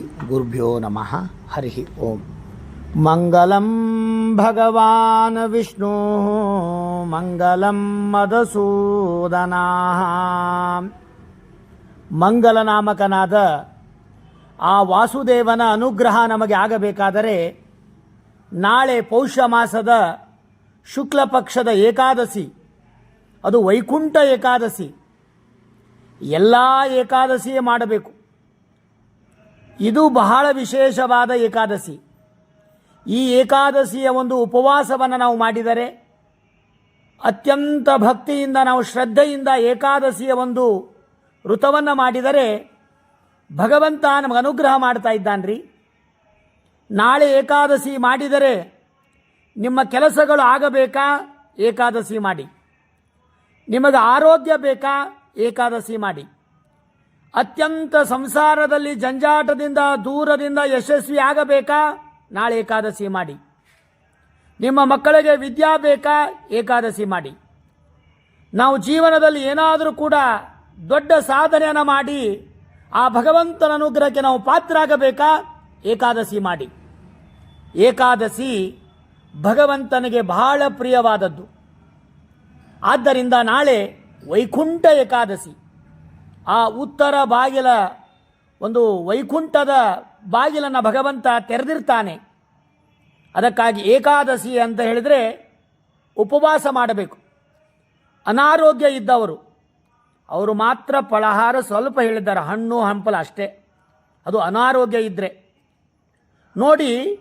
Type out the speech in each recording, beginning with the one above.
ಗುರುಭ್ಯೋ ನಮಃ. ಹರಿ ಓಂ. ಮಂಗಲಂ ಭಗವಾನ್ ವಿಷ್ಣು, ಮಂಗಲಂ ಮಧುಸೂದನ ಮಂಗಲನಾಮಕನಾದ ಆ ವಾಸುದೇವನ ಅನುಗ್ರಹ ನಮಗೆ ಆಗಬೇಕಾದರೆ ನಾಳೆ ಪೌಷ ಮಾಸದ ಶುಕ್ಲ ಪಕ್ಷದ ಏಕಾದಶಿ, ಅದು ವೈಕುಂಠ ಏಕಾದಶಿ. ಎಲ್ಲ ಏಕಾದಶಿಯೇ ಮಾಡಬೇಕು. ಇದು ಬಹಳ ವಿಶೇಷವಾದ ಏಕಾದಶಿ. ಈ ಏಕಾದಶಿಯ ಒಂದು ಉಪವಾಸವನ್ನು ನಾವು ಮಾಡಿದರೆ ಅತ್ಯಂತ ಭಕ್ತಿಯಿಂದ ನಾವು ಶ್ರದ್ಧೆಯಿಂದ ಏಕಾದಶಿಯ ಒಂದು ವೃತವನ್ನು ಮಾಡಿದರೆ ಭಗವಂತ ನಮಗೆ ಅನುಗ್ರಹ ಮಾಡ್ತಾ ಇದ್ದಾನ್ರಿ. ನಾಳೆ ಏಕಾದಶಿ ಮಾಡಿದರೆ ನಿಮ್ಮ ಕೆಲಸಗಳು ಆಗಬೇಕಾ? ಏಕಾದಶಿ ಮಾಡಿ. ನಿಮಗೆ ಆರೋಗ್ಯ ಬೇಕಾ? ಏಕಾದಶಿ ಮಾಡಿ. ಅತ್ಯಂತ ಸಂಸಾರದಲ್ಲಿ ಜಂಜಾಟದಿಂದ, ದೂರದಿಂದ ಯಶಸ್ವಿ ಆಗಬೇಕಾ? ನಾಳೆ ಏಕಾದಶಿ ಮಾಡಿ. ನಿಮ್ಮ ಮಕ್ಕಳಿಗೆ ವಿದ್ಯಾ ಬೇಕಾ? ಏಕಾದಶಿ ಮಾಡಿ. ನಾವು ಜೀವನದಲ್ಲಿ ಏನಾದರೂ ಕೂಡ ದೊಡ್ಡ ಸಾಧನೆಯನ್ನು ಮಾಡಿ, ಆ ಭಗವಂತನ ಅನುಗ್ರಹಕ್ಕೆ ನಾವು ಪಾತ್ರ ಆಗಬೇಕಾ ಏಕಾದಶಿ ಮಾಡಿ. ಏಕಾದಶಿ ಭಗವಂತನಿಗೆ ಬಹಳ ಪ್ರಿಯವಾದದ್ದು. ಆದ್ದರಿಂದ ನಾಳೆ ವೈಕುಂಠ ಏಕಾದಶಿ. ಆ ಉತ್ತರ ಬಾಗಿಲ, ಒಂದು ವೈಕುಂಠದ ಬಾಗಿಲನ್ನು ಭಗವಂತ ತೆರೆದಿರ್ತಾನೆ. ಅದಕ್ಕಾಗಿ ಏಕಾದಶಿ ಅಂತ ಹೇಳಿದರೆ ಉಪವಾಸ ಮಾಡಬೇಕು. ಅನಾರೋಗ್ಯ ಇದ್ದವರು, ಅವರು ಮಾತ್ರ ಫಲಹಾರ ಸ್ವಲ್ಪ ಹೇಳಿದ್ದಾರೆ, ಹಣ್ಣು ಹಂಪಲ ಅಷ್ಟೇ. ಅದು ಅನಾರೋಗ್ಯ ಇದ್ದರೆ ನೋಡಿ,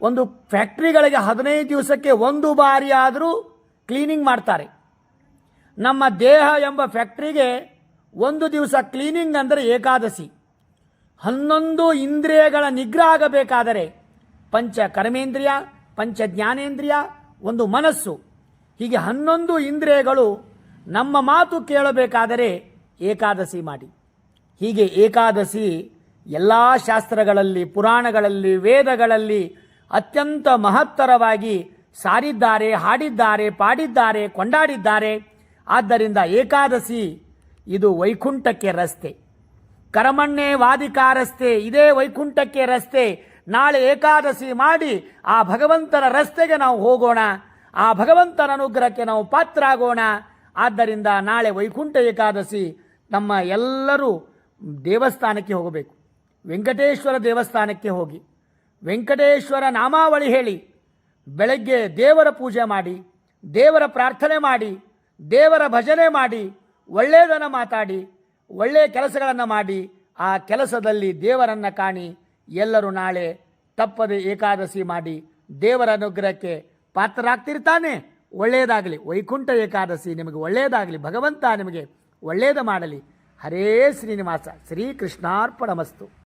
ಒಂದು ಫ್ಯಾಕ್ಟ್ರಿಗಳಿಗೆ ಹದಿನೈದು ದಿವಸಕ್ಕೆ ಒಂದು ಬಾರಿ ಆದರೂ ಕ್ಲೀನಿಂಗ್ ಮಾಡ್ತಾರೆ. ನಮ್ಮ ದೇಹ ಎಂಬ ಫ್ಯಾಕ್ಟ್ರಿಗೆ ಒಂದು ದಿವಸ ಕ್ಲೀನಿಂಗ್ ಅಂದರೆ ಏಕಾದಶಿ. ಹನ್ನೊಂದು ಇಂದ್ರಿಯಗಳ ನಿಗ್ರಹ ಆಗಬೇಕಾದರೆ ಪಂಚ ಕರ್ಮೇಂದ್ರಿಯ, ಪಂಚ ಜ್ಞಾನೇಂದ್ರಿಯ, ಒಂದು ಮನಸ್ಸು. ಹೀಗೆ ಹನ್ನೊಂದು ಇಂದ್ರಿಯಗಳು ನಮ್ಮ ಮಾತು ಕೇಳಬೇಕಾದರೆ ಏಕಾದಶಿ ಮಾಡಿ. ಹೀಗೆ ಏಕಾದಶಿ ಎಲ್ಲ ಶಾಸ್ತ್ರಗಳಲ್ಲಿ, ಪುರಾಣಗಳಲ್ಲಿ, ವೇದಗಳಲ್ಲಿ ಅತ್ಯಂತ ಮಹತ್ತರವಾಗಿ ಸಾರಿದ್ದಾರೆ, ಹಾಡಿದ್ದಾರೆ, ಪಾಡಿದ್ದಾರೆ, ಕೊಂಡಾಡಿದ್ದಾರೆ. ಆದ್ದರಿಂದ ಏಕಾದಶಿ ಇದು ವೈಕುಂಠಕ್ಕೆ ರಸ್ತೆ. ಕರಮಣ್ಣೆ ವಾದಿಕಾರಸ್ತೆ ಇದೇ ವೈಕುಂಠಕ್ಕೆ ರಸ್ತೆ. ನಾಳೆ ಏಕಾದಶಿ ಮಾಡಿ ಆ ಭಗವಂತನ ರಸ್ತೆಗೆ ನಾವು ಹೋಗೋಣ. ಆ ಭಗವಂತನ ಅನುಗ್ರಹಕ್ಕೆ ನಾವು ಪಾತ್ರ ಆಗೋಣ ಆದ್ದರಿಂದ ನಾಳೆ ವೈಕುಂಠ ಏಕಾದಶಿ ನಮ್ಮ ಎಲ್ಲರೂ ದೇವಸ್ಥಾನಕ್ಕೆ ಹೋಗಬೇಕು. ವೆಂಕಟೇಶ್ವರ ದೇವಸ್ಥಾನಕ್ಕೆ ಹೋಗಿ. ವೆಂಕಟೇಶ್ವರ ನಾಮಾವಳಿ ಹೇಳಿ. ಬೆಳಗ್ಗೆ ದೇವರ ಪೂಜೆ ಮಾಡಿ, ದೇವರ ಪ್ರಾರ್ಥನೆ ಮಾಡಿ, ದೇವರ ಭಜನೆ ಮಾಡಿ ಒಳ್ಳೆಯದನ್ನು ಮಾತಾಡಿ, ಒಳ್ಳೆಯ ಕೆಲಸಗಳನ್ನು ಮಾಡಿ, ಆ ಕೆಲಸದಲ್ಲಿ ದೇವರನ್ನು ಕಾಣಿ, ಎಲ್ಲರೂ ನಾಳೆ ತಪ್ಪದೆ ಏಕಾದಶಿ ಮಾಡಿ ದೇವರ ಅನುಗ್ರಹಕ್ಕೆ ಪಾತ್ರರಾಗ್ತಿರ್ತಾನೆ. ಒಳ್ಳೆಯದಾಗಲಿ, ವೈಕುಂಠ ಏಕಾದಶಿ ನಿಮಗೆ ಒಳ್ಳೆಯದಾಗಲಿ, ಭಗವಂತ ನಿಮಗೆ ಒಳ್ಳೆಯದು ಮಾಡಲಿ. ಹರೇ ಶ್ರೀನಿವಾಸ, ಶ್ರೀಕೃಷ್ಣಾರ್ಪಣಮಸ್ತು.